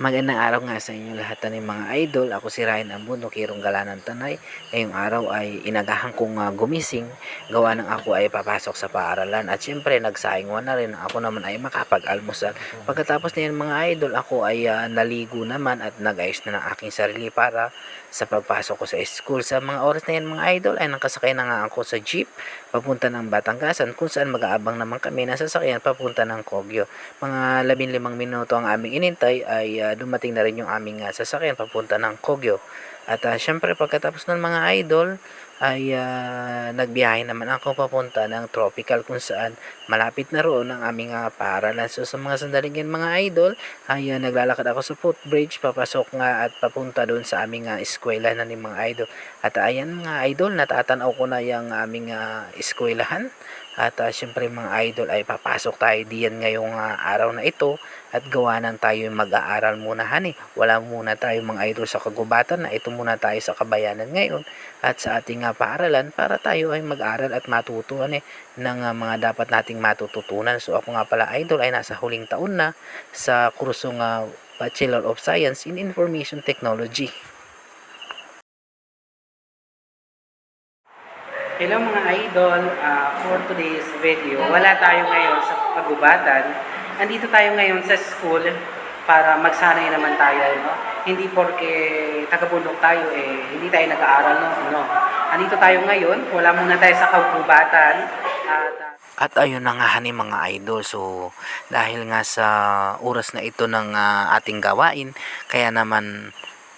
Magandang araw nga sa inyo lahat ng mga idol. Ako si Ryan Ambuno, Kirong Galanan Tanay. Ngayong araw ay inagahan kong ah, gumising. Gawa ng ako ay papasok sa paaralan. At syempre, nagsaingwan na rin. Ako naman ay makapag-almusal. Pagkatapos na yan mga idol, ako ay ah, naligo naman at nag-ayos na ng aking sarili para sa pagpasok ko sa school. Sa mga oras na yan mga idol ay nakasakay na nga ako sa jeep papunta ng Batanggasan kung saan mag-aabang naman kami ng sasakyan papunta ng Kogyo. Mga 15 minuto ang aming inintay ay ah, dumating na rin yung aming ah, sasakyan papunta ng Kogyo. At ah, syempre pagkatapos ng mga idol ay ah, nagbiyahe naman ako papunta ng tropical kung saan malapit na roon ang aming uh, paaralan. So sa mga sandaling yan mga idol ay ah, naglalakad ako sa footbridge papasok nga at papunta doon sa aming uh, eskwela na ni mga idol. At ayan mga idol natatanaw ko na yung aming uh, eskwelahan. At uh, syempre mga idol ay papasok tayo diyan ngayong ah, araw na ito at gawa ng tayo mag-aaral muna hani. Wala muna tayo mga idol sa kagubatan na ito muna tayo sa kabayanan ngayon at sa ating uh, paaralan para tayo ay mag-aral at matutuhan eh ng ah, mga dapat nating matututunan. So ako nga pala idol ay nasa huling taon na sa kursong ah, Bachelor of Science in Information Technology. Hello mga idol, Ah, for today's video, wala tayo ngayon sa kagubatan. Andito tayo ngayon sa school para magsanay naman tayo. No? Hindi porke taga-bundok tayo, eh, hindi tayo nag-aaral. No? no? Andito tayo ngayon, wala muna tayo sa kagubatan. At, ah, at ayun na nga hani mga idol. So dahil nga sa oras na ito ng ah, ating gawain, kaya naman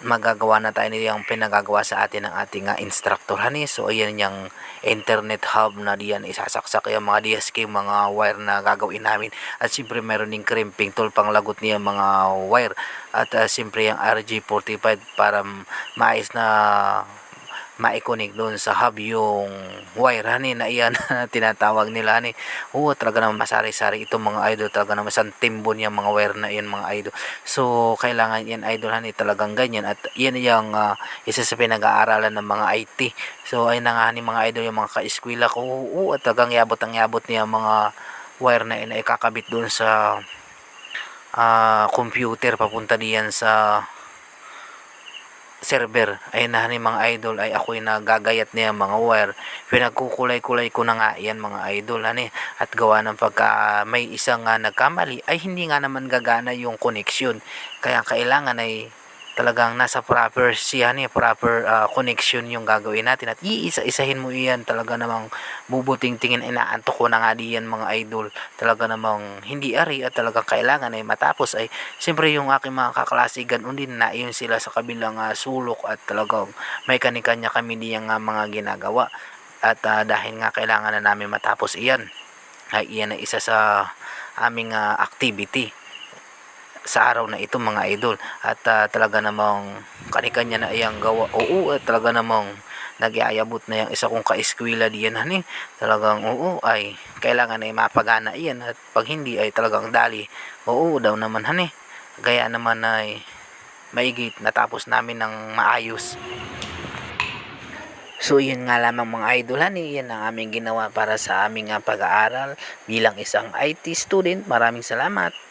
magagawa na tayo niyang pinagagawa sa atin ng ating uh, instructor hani. So ayan yung internet hub na diyan isasaksak yung mga DSK mga wire na gagawin namin. At siyempre meron ding crimping tool pang lagot niya mga wire. At uh, siyempre yung RG45 para maayos na maikonik doon sa hub yung wire hani na iyan na tinatawag nila hani. Oo, talaga naman masari-sari itong mga idol. Talaga naman isang timbon yung mga wire na yan mga idol. So, kailangan yan idol hani talagang ganyan. At yan yung ah, isa sa pinag-aaralan ng mga IT. So, ayun na nga hani mga idol yung mga ka-eskwela ko. Oo, at talagang yabot ang yabot niya mga wire na yun ay kakabit doon sa ah, computer papunta diyan sa server. Ay na ni mga idol ay ako'y nagagayat niya mga wire. Pinagkukulay-kulay ko na nga yan mga idol hani at gawa ng pagka may isang nga nagkamali ay hindi nga naman gagana yung connection. Kaya kailangan ay talagang nasa proper siya ni proper ah, connection yung gagawin natin at iisa-isahin mo iyan talaga namang bubuting tingin inaantok ko na nga diyan mga idol. Talaga namang hindi ari at talagang kailangan ay matapos ay siyempre yung aking mga kaklase ganun din na iyon sila sa kabilang ah, sulok at talagang may kanikanya kami diyang nga mga ginagawa. At ah, dahil nga kailangan na namin matapos iyan ay iyan ay isa sa aming ah, activity sa araw na ito mga idol. At ah, talaga namang kanikanya na iyang gawa. Oo at talaga namang nagyayabot na yung isa kong ka-eskwela diyan hani talagang oo ay kailangan ay mapagana iyan. At pag hindi ay talagang dali. Oo daw naman hani gaya naman ay maigit natapos namin ng maayos. So yun nga lamang mga idol hani, yan ang aming ginawa para sa aming ah, pag-aaral bilang isang IT student. Maraming salamat.